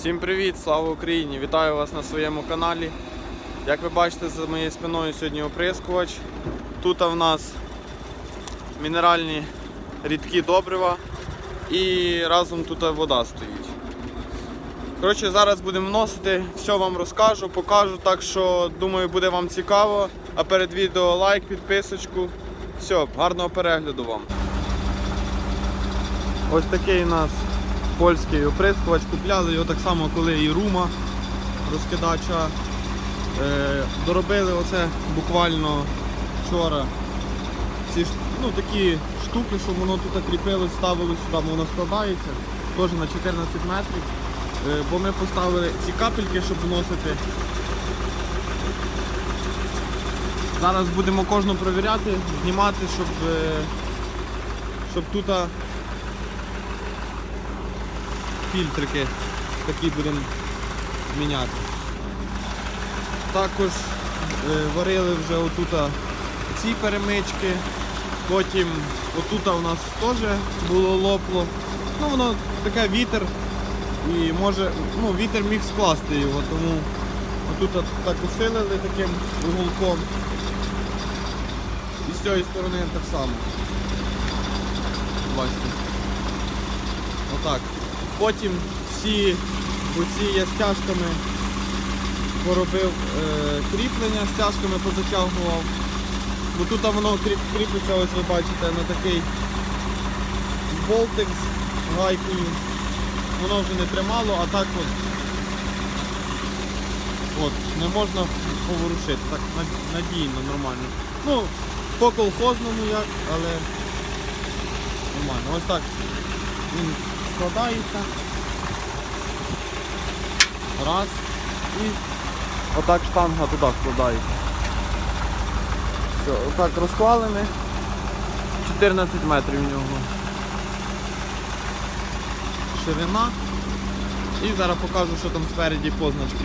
Всім привіт, слава Україні! Вітаю вас на своєму каналі. Як ви бачите, за моєю спиною сьогодні оприскувач. Тут в нас мінеральні рідкі добрива і разом тут вода стоїть. Коротше, зараз будемо вносити, все вам розкажу, покажу, так що думаю буде вам цікаво. А перед відео лайк, підписочку. Все, гарного перегляду вам. Ось такий у нас польський оприскувач. Купляли його так само, коли і рума розкидача. Е, доробили оце буквально вчора. Ці ну, такі штуки, щоб воно тут кріпилось, ставили сюди, воно складається, теж на 14 метрів. Е, бо ми поставили ці капельки, щоб вносити. Зараз будемо кожну перевіряти, знімати, щоб, е, щоб тут фільтрики такі будемо міняти. Також е, варили вже отут ці перемички, потім отут у нас теж було лопло. Ну воно таке вітер і може, ну вітер міг скласти його, тому отут так усилили таким уголком. І з цієї сторони так само. Бачите. Отак. Потім всі оці я стяжками поробив е, кріплення, стяжками позатягував. Бо тут воно кріпиться, ось ви бачите, на такий болтик з гайкою. Воно вже не тримало, а так от, от не можна поворушити. Так надійно, нормально. Ну, по колхозному як, але нормально. Ось так складається. Раз. І отак штанга туди складається. Все, отак розклали 14 метрів в нього. Ширина. І зараз покажу, що там спереді позначки.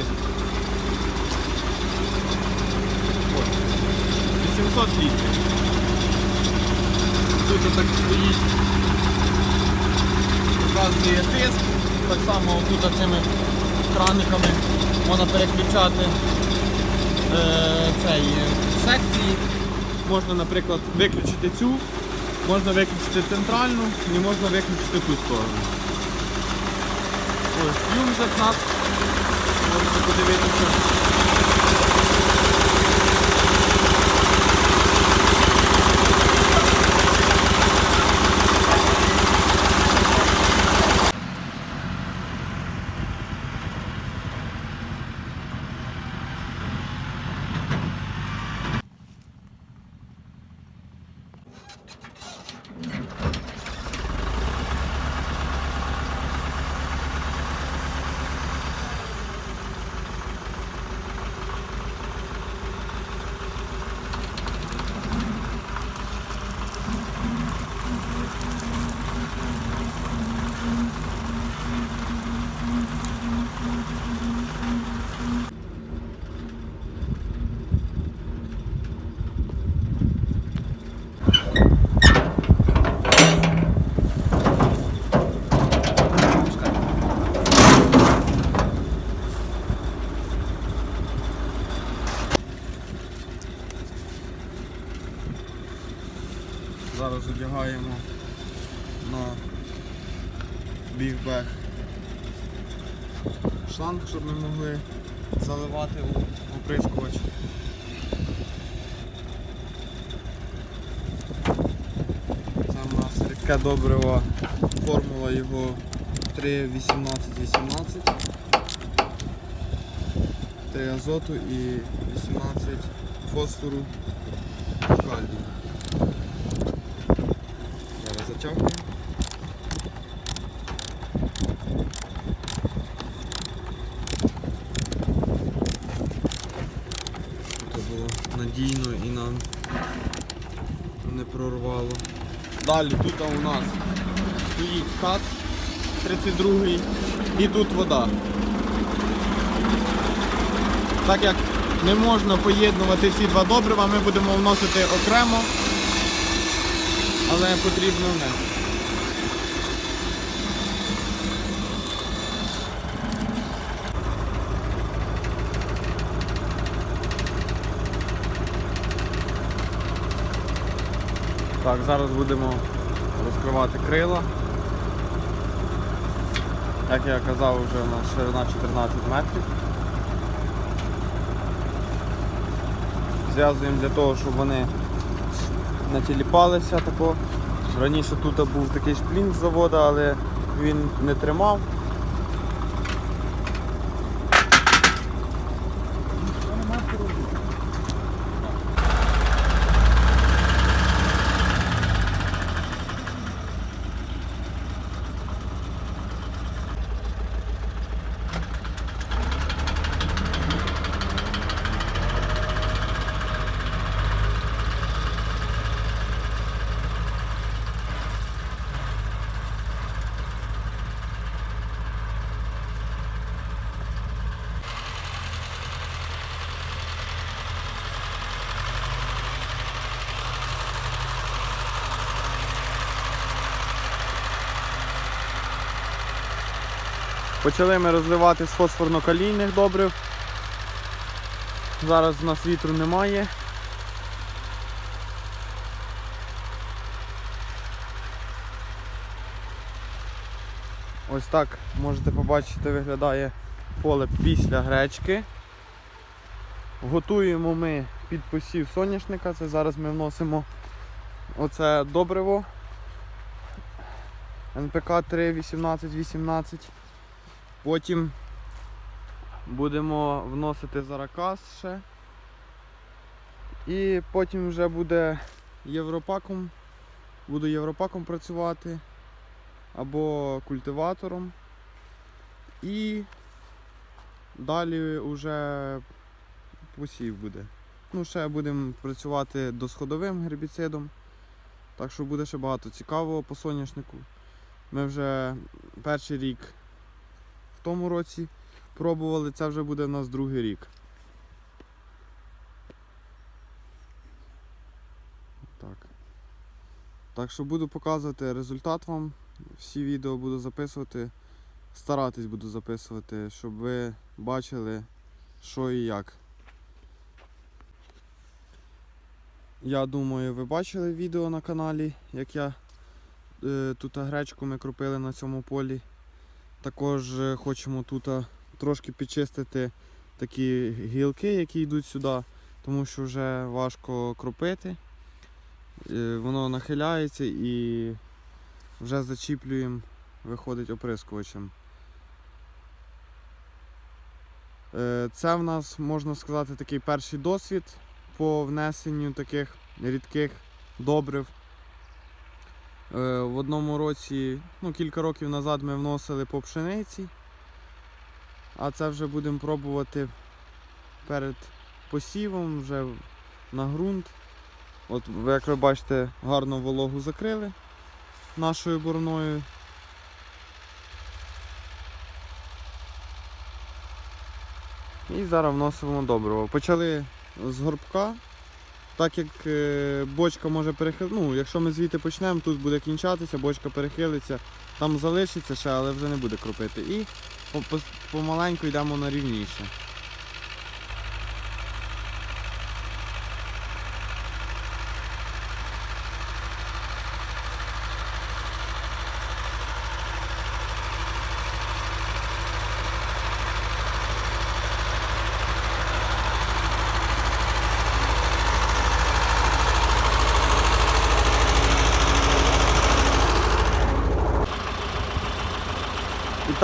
800 літрів. Тут так стоїть показує тиск. Так само тут цими краниками можна переключати е, цей, е, секції. Можна, наприклад, виключити цю, можна виключити центральну і можна виключити ту сторону. Ось юнзер нас. Можете подивитися. Зараз одягаємо на бігбег шланг, щоб ми могли заливати у оприскувач. Це у нас рідке добриво, формула його 3,18-18. 3 азоту і 18 фосфору калію. Зараз затягуємо. Це було надійно і нам не прорвало. Далі тут у нас стоїть кат 32 і тут вода. Так як не можна поєднувати всі два добрива, ми будемо вносити окремо але потрібно не. Так, зараз будемо розкривати крила. Як я казав, вже у нас ширина 14 метрів. Зв'язуємо для того, щоб вони не тіліпалися. Раніше тут був такий шплін з заводу, але він не тримав. Почали ми розливати з фосфорно-калійних добрив. Зараз у нас вітру немає. Ось так можете побачити, виглядає поле після гречки. Готуємо ми під посів соняшника. Це зараз ми вносимо оце добриво НПК 3 18 18. Потім будемо вносити заракас ще. І потім вже буде європаком. Буду європаком працювати або культиватором. І далі вже посів буде. Ну, ще будемо працювати досходовим гербіцидом. Так що буде ще багато цікавого по соняшнику. Ми вже перший рік тому році пробували, це вже буде в нас другий рік. Так. Так що буду показувати результат вам. Всі відео буду записувати. Старатись буду записувати, щоб ви бачили, що і як. Я думаю, ви бачили відео на каналі, як я е, тут гречку ми кропили на цьому полі. Також е, хочемо тут е, трошки підчистити такі гілки, які йдуть сюди, тому що вже важко кропити. Е, Воно нахиляється і вже зачіплюємо, виходить оприскувачем. Це в нас, можна сказати, такий перший досвід по внесенню таких рідких добрив. Е, В одному році, ну, кілька років назад ми вносили по пшениці, а це вже будемо пробувати перед посівом вже на ґрунт. От, як ви бачите, гарно вологу закрили нашою бороною. І зараз вносимо добриво. Почали з горбка. Так як е, бочка може перехилити, ну, якщо ми звідти почнемо, тут буде кінчатися, бочка перехилиться, там залишиться ще, але вже не буде кропити. І по- по- помаленьку йдемо на рівніше.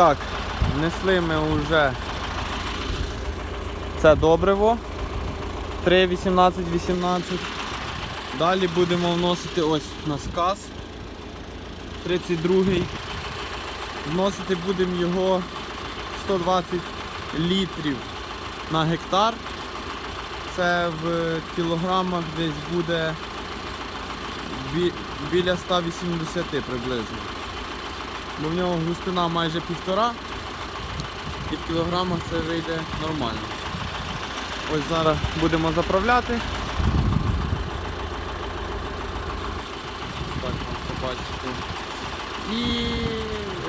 Так, внесли ми вже це добриво 3, 18, 18. Далі будемо вносити ось на сказ 32. Вносити будемо його 120 літрів на гектар. Це в кілограмах десь буде біля 180 приблизно бо в нього густина майже півтора, під кілограма це вийде нормально. Ось зараз будемо заправляти. Так, вам побачите. І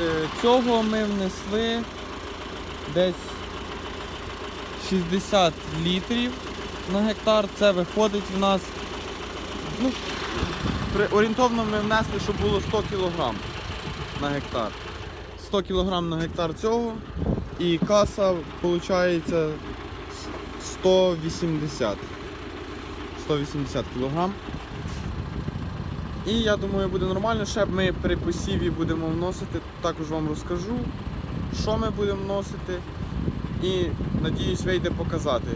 е, цього ми внесли десь 60 літрів на гектар. Це виходить в нас ну, орієнтовно ми внесли, щоб було 100 кг на гектар. 100 кг на гектар цього і каса виходить 180. 180 кг. І я думаю, буде нормально. Ще ми при посіві будемо вносити, також вам розкажу, що ми будемо вносити. І надіюсь, вийде показати,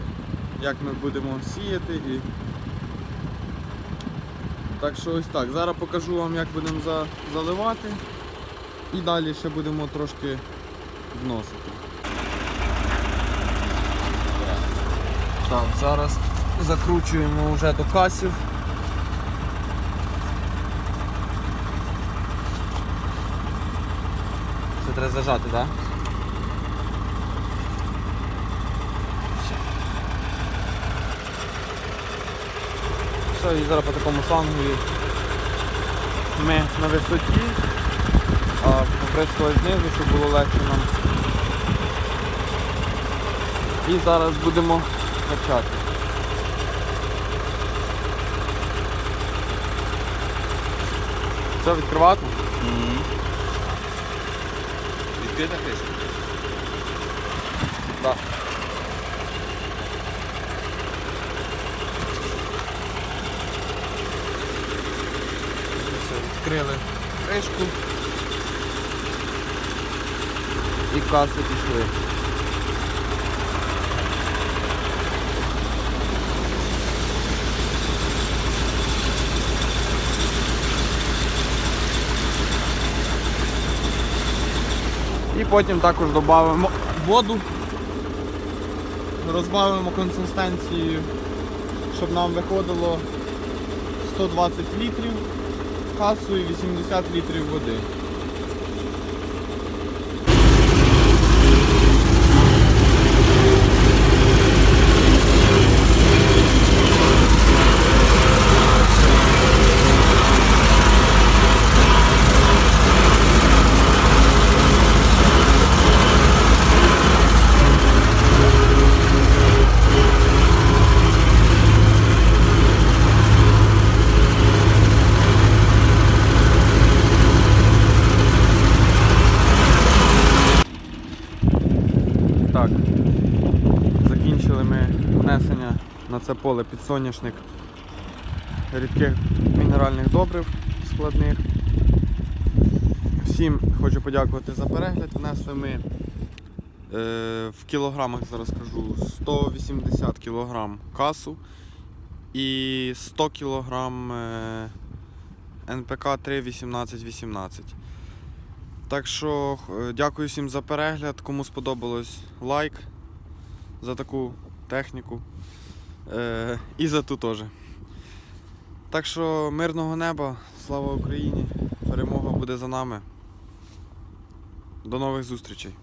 як ми будемо сіяти. І... Так що ось так. Зараз покажу вам, як будемо заливати. І далі ще будемо трошки вносити. Так, зараз закручуємо вже до касів. Це треба зажати, так? Все, і зараз по такому шлангу ми на висоті, а поприскали знизу, щоб було легше нам. І зараз будемо качати. Все, відкривати? Відкрита кришка. Так. Все, відкрили кришку. І каси пішли. І потім також додамо воду, розбавимо консистенцію, щоб нам виходило 120 літрів касу і 80 літрів води. Так, закінчили ми внесення на це поле підсоняшник рідких мінеральних добрив складних. Всім хочу подякувати за перегляд. Внесли ми е, в кілограмах, зараз кажу, 180 кілограм касу і 100 кілограм е, НПК 31818. Так що дякую всім за перегляд. Кому сподобалось лайк за таку техніку. Е, і за ту теж. Так що мирного неба, слава Україні! Перемога буде за нами. До нових зустрічей!